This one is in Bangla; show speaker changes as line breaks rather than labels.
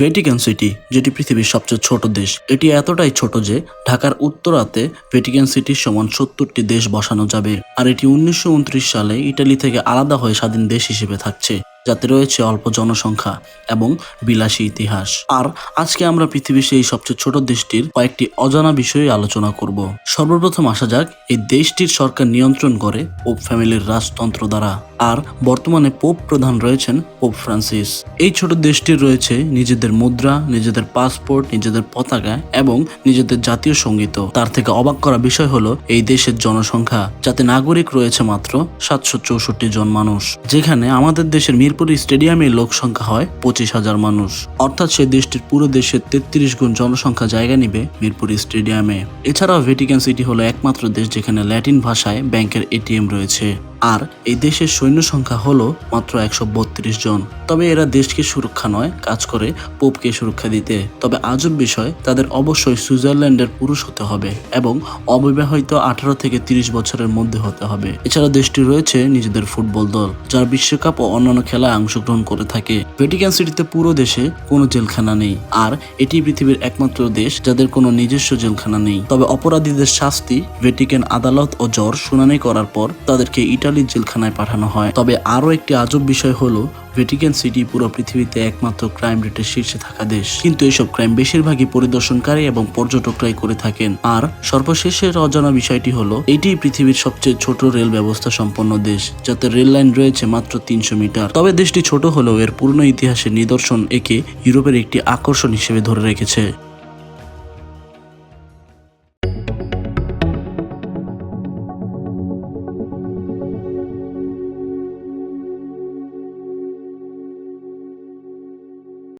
ভ্যাটিকান সিটি যেটি পৃথিবীর সবচেয়ে ছোট দেশ, এটি এতটাই ছোট যে ঢাকার উত্তরাতে ভ্যাটিকান সিটির সমান সত্তরটি দেশ বসানো যাবে। আর এটি উনিশশো উনত্রিশ সালে ইটালি থেকে আলাদা হয়ে স্বাধীন দেশ হিসেবে থাকছে, যাতে রয়েছে অল্প জনসংখ্যা এবং বিলাসী ইতিহাস। আর আজকে আমরা পৃথিবীর সেই সবচেয়ে ছোট দেশটির কয়েকটি অজানা বিষয়ে আলোচনা করব। সর্বপ্রথম আসা যাক, এই দেশটির সরকার নিয়ন্ত্রণ করে ও ফ্যামিলির রাজতন্ত্র দ্বারা। আর বর্তমানে পোপ প্রধান রয়েছেন পোপ ফ্রান্সিস এই ছোট দেশটির রয়েছে নিজেদের মুদ্রা, নিজেদের পাসপোর্ট নিজেদের পতাকা এবং নিজেদের জাতীয় সংগীত। তার থেকে অবাক করা বিষয় হলো এই দেশের জনসংখ্যা, যাতে নাগরিক রয়েছে মাত্র সাতশো চৌষট্টি জন মানুষ, যেখানে আমাদের দেশের মিরপুর স্টেডিয়ামে লোক সংখ্যা হয় পঁচিশ হাজার মানুষ। অর্থাৎ সেই দেশটির পুরো দেশের তেত্রিশ গুণ জনসংখ্যা জায়গা নিবে মিরপুর স্টেডিয়ামে। এছাড়াও ভেটিকান সিটি হলো একমাত্র দেশ যেখানে ল্যাটিন ভাষায় ব্যাংকের এটিএম রয়েছে। আর এই দেশের সৈন্য সংখ্যা হলো মাত্র একশো বত্রিশ জন। তবে এরা দেশকে সুরক্ষা নয়, কাজ করে পোপকে সুরক্ষা দিতে। তবে আজব বিষয়, তাদের অবশ্যই সুইজারল্যান্ডের পুরুষ হতে হবে এবং অবিবাহিত আঠারো থেকে তিরিশ বছরের মধ্যে হতে হবে। এছাড়া দেশটি রয়েছে নিজেদের ফুটবল দল, যারা বিশ্বকাপ ও অন্যান্য খেলায় অংশগ্রহণ করে থাকে। ভ্যাটিকান সিটিতে পুরো দেশে কোনো জেলখানা নেই, আর এটি পৃথিবীর একমাত্র দেশ যাদের কোনো নিজস্ব জেলখানা নেই। তবে অপরাধীদের শাস্তি, ভ্যাটিকান আদালত ও জ্বর শুনানি করার পর তাদেরকে ইটালির জেলখানায় পাঠানো হয়। তবে আরও একটি আজব বিষয় হলো ভ্যাটিকান সিটি পুরো পৃথিবীতে একমাত্র ক্রাইম রেটের শীর্ষে থাকা দেশ। কিন্তু এইসব ক্রাইম বেশিরভাগই পরিদর্শনকারী এবং পর্যটকরাই করে থাকেন। আর সর্বশেষের অজানা বিষয়টি হলো, এটি পৃথিবীর সবচেয়ে ছোট রেল ব্যবস্থা সম্পন্ন দেশ, যাতে রেল লাইন রয়েছে মাত্র তিনশো মিটার। তবে দেশটি ছোট হলেও এর পূর্ণ ইতিহাসের নিদর্শন একে ইউরোপের একটি আকর্ষণ হিসেবে ধরে রেখেছে।